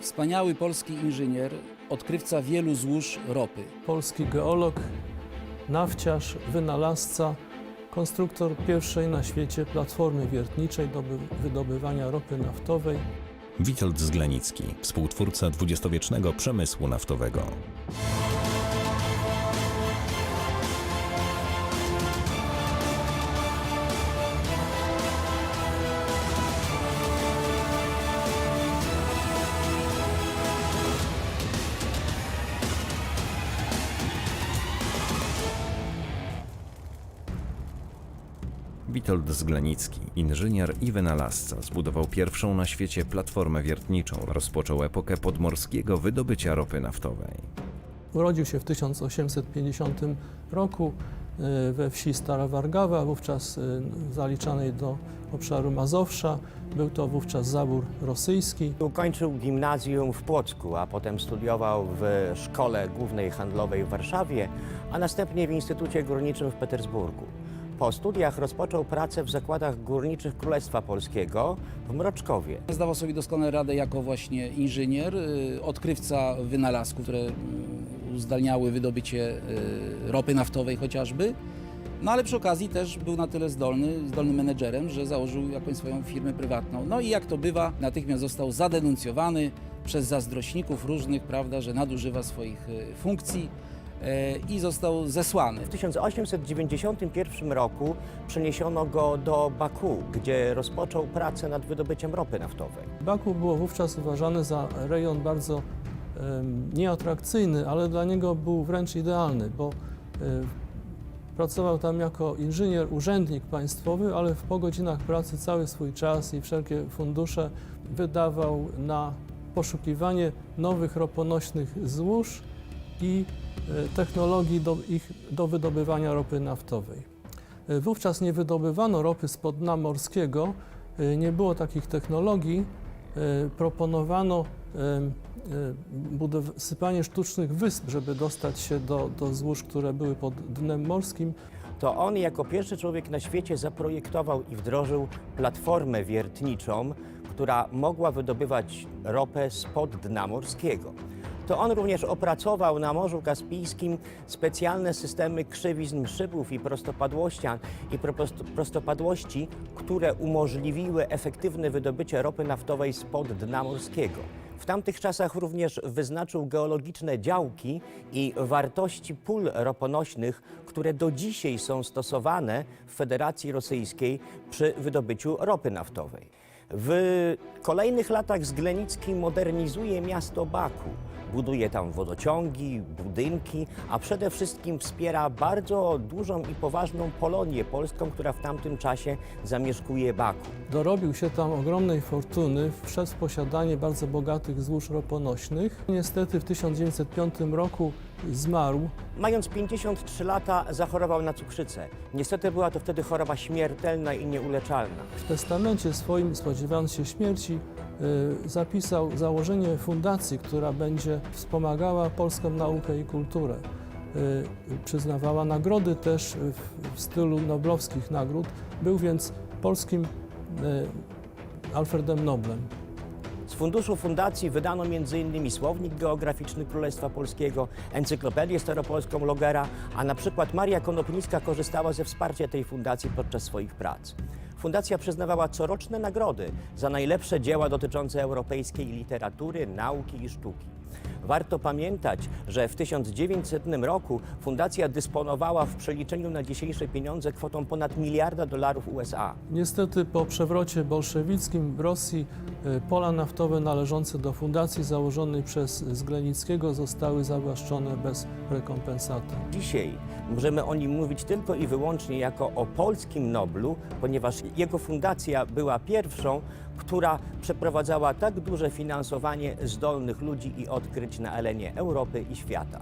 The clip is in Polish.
Wspaniały polski inżynier, odkrywca wielu złóż ropy. polski geolog, nawciarz, wynalazca, konstruktor pierwszej na świecie platformy wiertniczej do wy- wydobywania ropy naftowej, Witold Zglenicki, współtwórca dwudziestowiecznego przemysłu naftowego. Witold Zglenicki, inżynier i wynalazca, zbudował pierwszą na świecie platformę wiertniczą. Rozpoczął epokę podmorskiego wydobycia ropy naftowej. Urodził się w 1850 roku e, we wsi Stara Wargawa, wówczas e, zaliczanej do obszaru Mazowsza. Był to wówczas zabór rosyjski. Ukończył gimnazjum w Płocku, a potem studiował w Szkole Głównej Handlowej w Warszawie, a następnie w Instytucie Górniczym w Petersburgu. Po studiach rozpoczął pracę w zakładach górniczych Królestwa Polskiego w Mroczkowie. Zdawał sobie doskonale radę jako właśnie inżynier, y, odkrywca wynalazków, które y, uzdalniały wydobycie y, ropy naftowej chociażby. No ale przy okazji też był na tyle zdolny, zdolnym menedżerem, że założył jakąś swoją firmę prywatną. No i jak to bywa, natychmiast został zadenuncjowany przez zazdrośników różnych, prawda, że nadużywa swoich funkcji i został zesłany. W 1891 roku przeniesiono go do Baku, gdzie rozpoczął pracę nad wydobyciem ropy naftowej. Baku było wówczas uważany za rejon bardzo nieatrakcyjny, ale dla niego był wręcz idealny, bo pracował tam jako inżynier, urzędnik państwowy, ale w po godzinach pracy cały swój czas i wszelkie fundusze wydawał na poszukiwanie nowych roponośnych złóż i technologii do, ich, do wydobywania ropy naftowej. E, Wówczas nie wydobywano ropy spod dna morskiego, e, nie było takich technologii. E, Proponowano e, e, sypanie sztucznych wysp, żeby dostać się do, do złóż, które były pod dnem morskim. To on jako pierwszy człowiek na świecie zaprojektował i wdrożył platformę wiertniczą, która mogła wydobywać ropę spod dna morskiego. To on również opracował na Morzu Kaspijskim specjalne systemy krzywizn szybów i i prosto- prostopadłości, które umożliwiły efektywne wydobycie ropy naftowej spod dna morskiego. W tamtych czasach również wyznaczył geologiczne działki i wartości pól roponośnych, które do dzisiaj są stosowane w Federacji Rosyjskiej przy wydobyciu ropy naftowej. W kolejnych latach Zglenicki modernizuje miasto Baku. Buduje tam wodociągi, budynki, a przede wszystkim wspiera bardzo dużą i poważną Polonię polską, która w tamtym czasie zamieszkuje Baku. Dorobił się tam ogromnej fortuny, w posiadanie bardzo bogatych złóż roponośnych. Niestety w 1905 roku zmarł. Mając 53 lata zachorował na cukrzycę. Niestety była to wtedy choroba śmiertelna i nieuleczalna. W testamencie swoim, spodziewając się śmierci, y, zapisał założenie fundacji, która będzie wspomagała polską naukę i kulturę. Y, Przyznawała nagrody też w, stylu noblowskich nagród. Był więc polskim y, Alfredem Noblem. Z funduszu fundacji wydano m.in. Słownik Geograficzny Królestwa Polskiego, Encyklopedię Staropolską Logera, a na przykład Maria Konopnicka korzystała ze wsparcia tej fundacji podczas swoich prac. Fundacja przyznawała coroczne nagrody za najlepsze dzieła dotyczące europejskiej literatury, nauki i sztuki. Warto pamiętać, że w 1900 roku fundacja dysponowała w przeliczeniu na dzisiejsze pieniądze kwotą ponad miliarda dolarów USA. Niestety po przewrocie bolszewickim w Rosji y, pola naftowe należące do fundacji założonej przez Zglenickiego zostały zawłaszczone bez rekompensaty. Dzisiaj możemy o nim mówić tylko i wyłącznie jako o polskim Noblu, ponieważ jego fundacja była pierwszą, która przeprowadzała tak duże finansowanie zdolnych ludzi i odkryć na arenie Europy i świata.